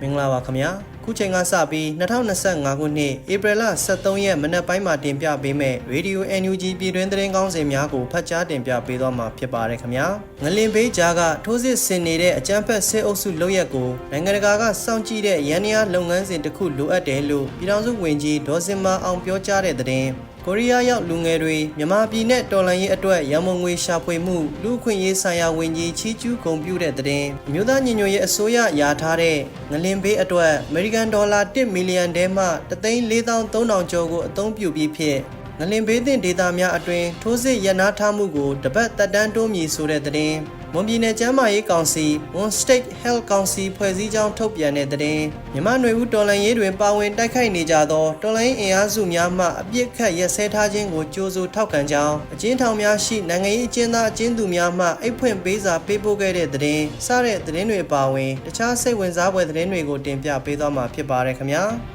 မင်္ဂလာပါခင်ဗျာခုချိန်ကစပြီး2025ခုနှစ်ဧပြီလ23ရက်မနက်ပိုင်းမှာတင်ပြပေးမယ့် Radio NUG ပြည်တွင်းသတင်းကောင်းစင်များကိုဖတ်ကြားတင်ပြပေးသွားမှာဖြစ်ပါတယ်ခင်ဗျာငလင်ဘေးကြားကထိုးစစ်ဆင်နေတဲ့အကြမ်းဖက်စစ်အုပ်စုလုပ်ရက်ကိုနိုင်ငံတကာကစောင့်ကြည့်တဲ့ရန်နီယာလုပ်ငန်းစဉ်တစ်ခုလိုအပ်တယ်လို့ပြည်ထောင်စုဝန်ကြီးဒေါ်စင်မာအောင်ပြောကြားတဲ့သတင်း ကိုရီးယားရောက်လူငယ်တွေမြန်မာပြည်နဲ့တော်လှန်ရေးအတွက်ရန်မုံငွေရှာဖွေမှုလူအခွင့်ရေးဆိုင်ရာဝန်ကြီးချီးကျူးဂုဏ်ပြုတဲ့တဲ့တင်အမျိုးသားညီညွတ်ရေးအစိုးရယာထားတဲ့ငလင်ဘေးအတွက်အမေရိကန်ဒေါ်လာ1မီလီယံတဲမှ3,4300ကျော်ကိုအသုံးပြုပြီးဖြစ်ငလင်ဘေးသင့်ဒေသများအတွင်ထိုးစစ်ရန်နာထားမှုကိုတပတ်တက်တန်းတိုးမြည်ဆိုတဲ့တဲ့တင် မွန်ပြည်နယ်ကျန်းမာရေးကောင်စီ One State Health Council ဖွဲ့စည်းကြောင်းထုတ်ပြန်တဲ့တဲ့မြန်မာຫນွေဦးတော်လှန်ရေးတွင်ပါဝင်တိုက်ခိုက်နေကြသောတော်လှန်ရေးအင်အားစုများမှအပြစ်ခတ်ရက်စဲထားခြင်းကိုကြိုးဆိုထောက်ခံကြောင်းအကျဉ်းထောင်များရှိနိုင်ငံရေးအကျဉ်းသားအကျဉ်းသူများမှအိတ်ဖွင့်ပေးစာပေးပို့ခဲ့တဲ့တဲ့စတဲ့သတင်းတွေပါဝင်တခြားစိတ်ဝင်စားဖွယ်သတင်းတွေကိုတင်ပြပေးသွားမှာဖြစ်ပါတယ်ခင်ဗျာ။